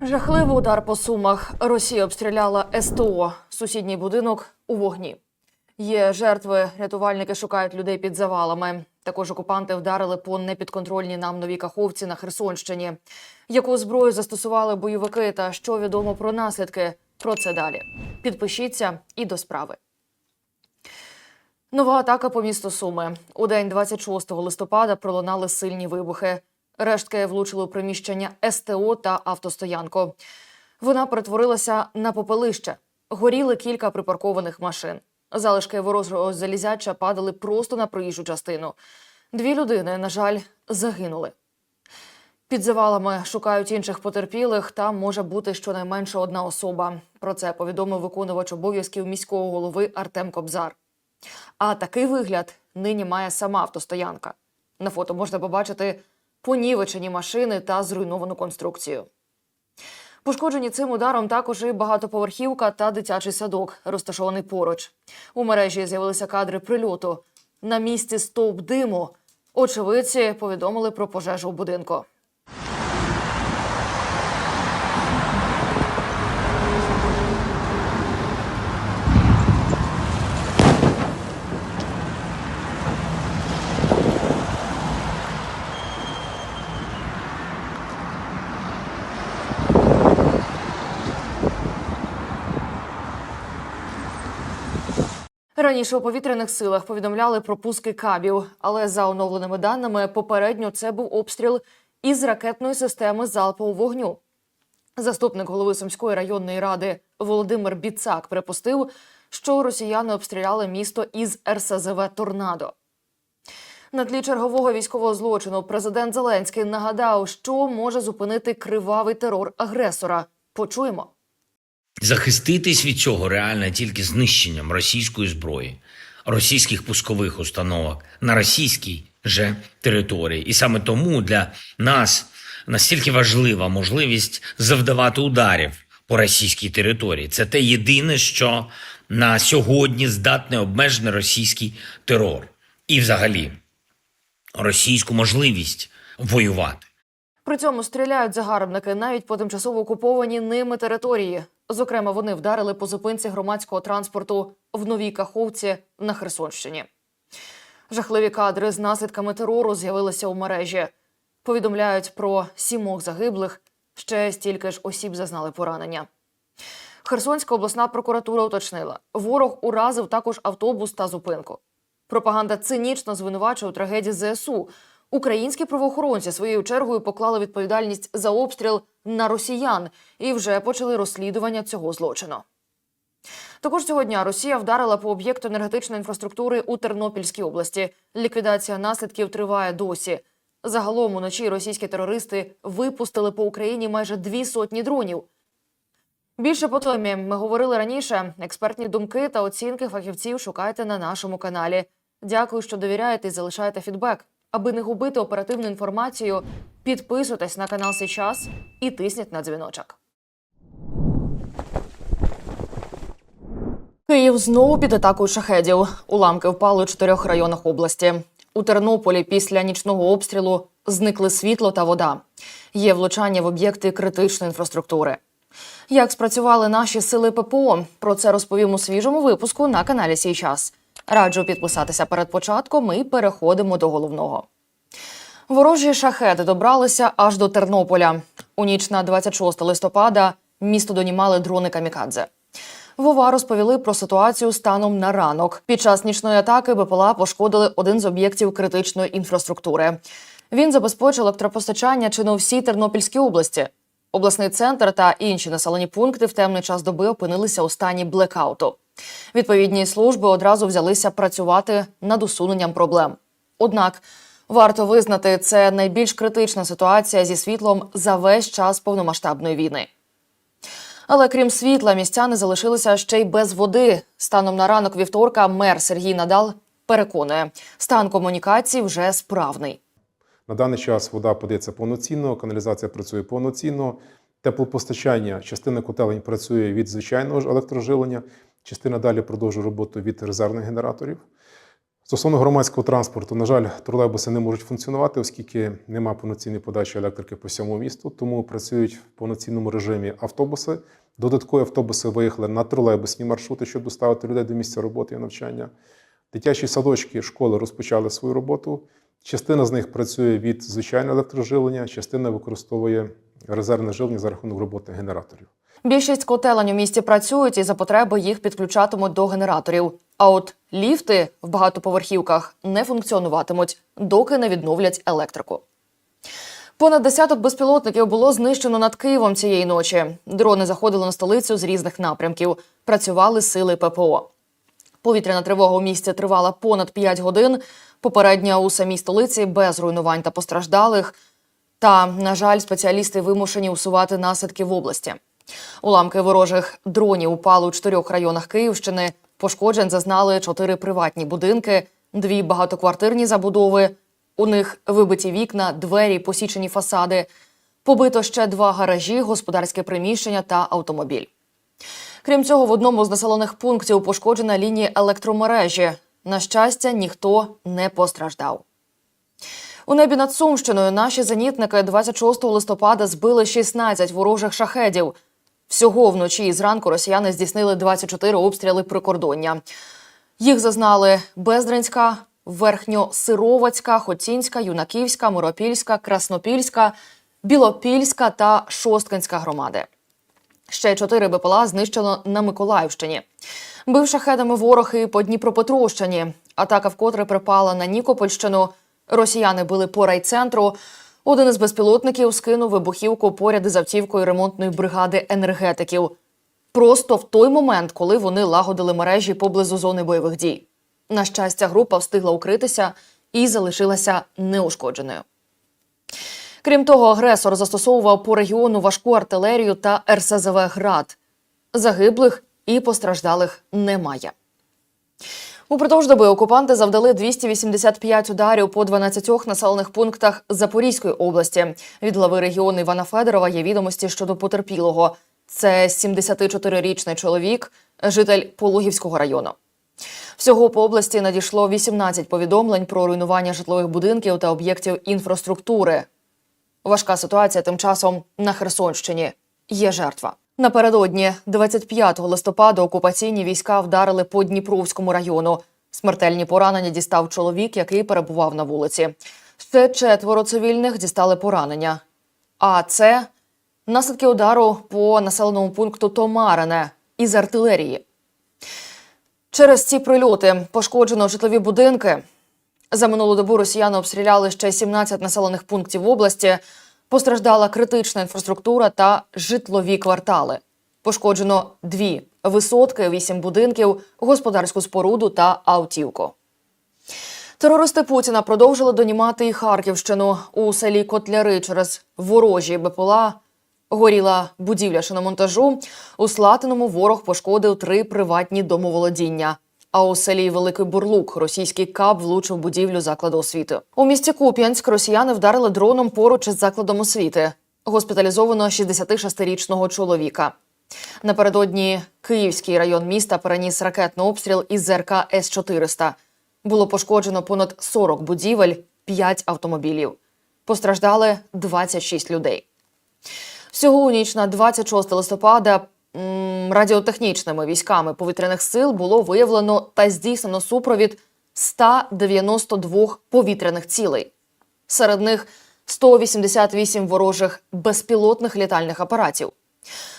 Жахливий удар по сумах. Росія обстріляла СТО. Сусідній будинок у вогні. Є жертви. Рятувальники шукають людей під завалами. Також окупанти вдарили по непідконтрольній нам новій каховці на Херсонщині. Яку зброю застосували бойовики та що відомо про наслідки? Про це далі. Підпишіться і до справи. Нова атака по місту Суми. У день 26 листопада пролунали сильні вибухи. Рештки влучили у приміщення СТО та автостоянку. Вона перетворилася на попелище. Горіли кілька припаркованих машин. Залишки ворожого залізяча падали просто на проїжджу частину. Дві людини, на жаль, загинули. Під завалами шукають інших потерпілих. Там може бути щонайменше одна особа. Про це повідомив виконувач обов'язків міського голови Артем Кобзар. А такий вигляд нині має сама автостоянка. На фото можна побачити понівечені машини та зруйновану конструкцію. Пошкоджені цим ударом також і багатоповерхівка та дитячий садок, розташований поруч. У мережі з'явилися кадри прильоту. На місці стовп диму. Очевидці повідомили про пожежу в будинку. Раніше у повітряних силах повідомляли про пуски кабів, але за оновленими даними, попередньо це був обстріл із ракетної системи залпового вогню. Заступник голови Сумської районної ради Володимир Біцак припустив, що росіяни обстріляли місто із РСЗВ Торнадо. На тлі чергового військового злочину президент Зеленський нагадав, що може зупинити кривавий терор агресора. Почуємо. Захиститись від цього реально тільки знищенням російської зброї, російських пускових установок на російській же території. І саме тому для нас настільки важлива можливість завдавати ударів по російській території. Це те єдине, що на сьогодні здатне обмежений російський терор і, взагалі, російську можливість воювати. При цьому стріляють загарбники навіть по тимчасово окуповані ними території. Зокрема, вони вдарили по зупинці громадського транспорту в Новій Каховці на Херсонщині. Жахливі кадри з наслідками терору з'явилися у мережі. Повідомляють про сімох загиблих, ще стільки ж осіб зазнали поранення. Херсонська обласна прокуратура уточнила, ворог уразив також автобус та зупинку. Пропаганда цинічно звинувачує у трагедії ЗСУ. Українські правоохоронці своєю чергою поклали відповідальність за обстріл на росіян і вже почали розслідування цього злочину. Також цього дня Росія вдарила по об'єкту енергетичної інфраструктури у Тернопільській області. Ліквідація наслідків триває досі. Загалом уночі російські терористи випустили по Україні майже дві сотні дронів. Більше по темі ми говорили раніше. Експертні думки та оцінки фахівців шукайте на нашому каналі. Дякую, що довіряєте і залишаєте фідбек. Аби не губити оперативну інформацію, підписуйтесь на канал Сейчас і тисніть на дзвіночок. Київ знову під атакою шахедів. Уламки впали у чотирьох районах області. У Тернополі після нічного обстрілу зникли світло та вода. Є влучання в об'єкти критичної інфраструктури. Як спрацювали наші сили ППО? Про це розповім у свіжому випуску на каналі Сій час. Раджу підписатися перед початком і переходимо до головного. Ворожі шахеди добралися аж до Тернополя. У ніч на 26 листопада місто донімали дрони камікадзе. Вова розповіли про ситуацію станом на ранок. Під час нічної атаки БПЛА пошкодили один з об'єктів критичної інфраструктури. Він забезпечив електропостачання чи не у всій Тернопільській області. Обласний центр та інші населені пункти в темний час доби опинилися у стані блекауту. Відповідні служби одразу взялися працювати над усуненням проблем. Однак варто визнати, це найбільш критична ситуація зі світлом за весь час повномасштабної війни. Але крім світла, містяни залишилися ще й без води. Станом на ранок вівторка мер Сергій Надал переконує, стан комунікацій вже справний. На даний час вода подається повноцінно, каналізація працює повноцінно, теплопостачання, частина котелень працює від звичайного ж електроживлення, частина далі продовжує роботу від резервних генераторів. Стосовно громадського транспорту, на жаль, тролейбуси не можуть функціонувати, оскільки немає повноцінної подачі електрики по всьому місту, тому працюють в повноцінному режимі автобуси. Додаткові автобуси виїхали на тролейбусні маршрути, щоб доставити людей до місця роботи і навчання. Дитячі садочки, школи розпочали свою роботу. Частина з них працює від звичайного електроживлення, частина використовує резервне живлення за рахунок роботи генераторів. Більшість котелень у місті працюють і за потреби їх підключатимуть до генераторів. А от ліфти в багатоповерхівках не функціонуватимуть, доки не відновлять електрику. Понад десяток безпілотників було знищено над Києвом цієї ночі. Дрони заходили на столицю з різних напрямків. Працювали сили ППО. Повітряна тривога у місті тривала понад 5 годин. Попередня у самій столиці без руйнувань та постраждалих. Та, на жаль, спеціалісти вимушені усувати наслідки в області. Уламки ворожих дронів упали у чотирьох районах Київщини. Пошкоджень зазнали чотири приватні будинки, дві багатоквартирні забудови. У них вибиті вікна, двері, посічені фасади. Побито ще два гаражі, господарське приміщення та автомобіль. Крім цього, в одному з населених пунктів пошкоджена лінія електромережі. На щастя, ніхто не постраждав. У небі над Сумщиною наші зенітники 26 листопада збили 16 ворожих шахедів. Всього вночі і зранку росіяни здійснили 24 обстріли прикордоння. Їх зазнали Бездринська, Верхньосировацька, Хотінська, Юнаківська, Миропільська, Краснопільська, Білопільська та Шосткинська громади. Ще чотири БПЛА знищено на Миколаївщині. Бив шахедами ворог і по Дніпропетровщині. Атака вкотре припала на Нікопольщину. Росіяни били по райцентру. Один із безпілотників скинув вибухівку поряд із автівкою ремонтної бригади енергетиків. Просто в той момент, коли вони лагодили мережі поблизу зони бойових дій. На щастя, група встигла укритися і залишилася неушкодженою. Крім того, агресор застосовував по регіону важку артилерію та РСЗВ «Град». Загиблих і постраждалих немає. Упродовж доби окупанти завдали 285 ударів по 12 населених пунктах Запорізької області. Від глави регіону Івана Федорова є відомості щодо потерпілого. Це 74-річний чоловік, житель Пологівського району. Всього по області надійшло 18 повідомлень про руйнування житлових будинків та об'єктів інфраструктури. Важка ситуація тим часом на Херсонщині. Є жертва. Напередодні, 25 листопада, окупаційні війська вдарили по Дніпровському району. Смертельні поранення дістав чоловік, який перебував на вулиці. Ще четверо цивільних дістали поранення. А це наслідки удару по населеному пункту Томарине із артилерії. Через ці прильоти пошкоджено житлові будинки. За минулу добу росіяни обстріляли ще 17 населених пунктів області. Постраждала критична інфраструктура та житлові квартали. Пошкоджено дві висотки, вісім будинків, господарську споруду та автівку. Терористи Путіна продовжили донімати і Харківщину у селі Котляри через ворожі БПЛА. Горіла будівля шиномонтажу. У Слатиному ворог пошкодив три приватні домоволодіння. А у селі Великий Бурлук російський кап влучив будівлю закладу освіти. У місті Куп'янськ росіяни вдарили дроном поруч із закладом освіти. Госпіталізовано 66-річного чоловіка. Напередодні Київський район міста переніс ракетний обстріл із ЗРК С-400. Було пошкоджено понад 40 будівель, 5 автомобілів. Постраждали 26 людей. Всього у ніч на 26 листопада радіотехнічними військами повітряних сил було виявлено та здійснено супровід 192 повітряних цілей. Серед них 188 ворожих безпілотних літальних апаратів.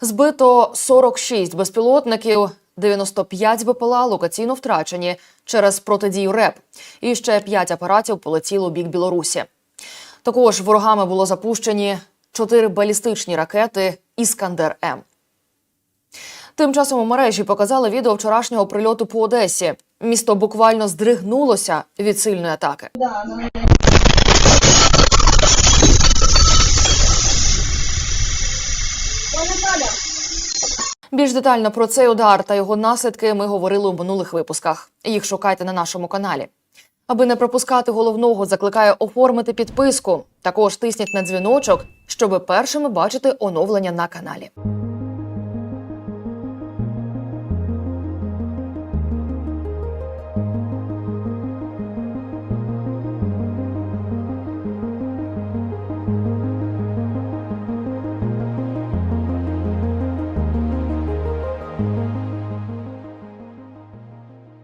Збито 46 безпілотників, 95 БПЛА локаційно втрачені через протидію РЕП. І ще 5 апаратів полетіло у бік Білорусі. Також ворогами було запущені чотири балістичні ракети Іскандер М. Тим часом у мережі показали відео вчорашнього прильоту по Одесі. Місто буквально здригнулося від сильної атаки. Більш детально про цей удар та його наслідки ми говорили у минулих випусках. Їх шукайте на нашому каналі. Аби не пропускати головного, закликаю оформити підписку. Також тисніть на дзвіночок, щоби першими бачити оновлення на каналі.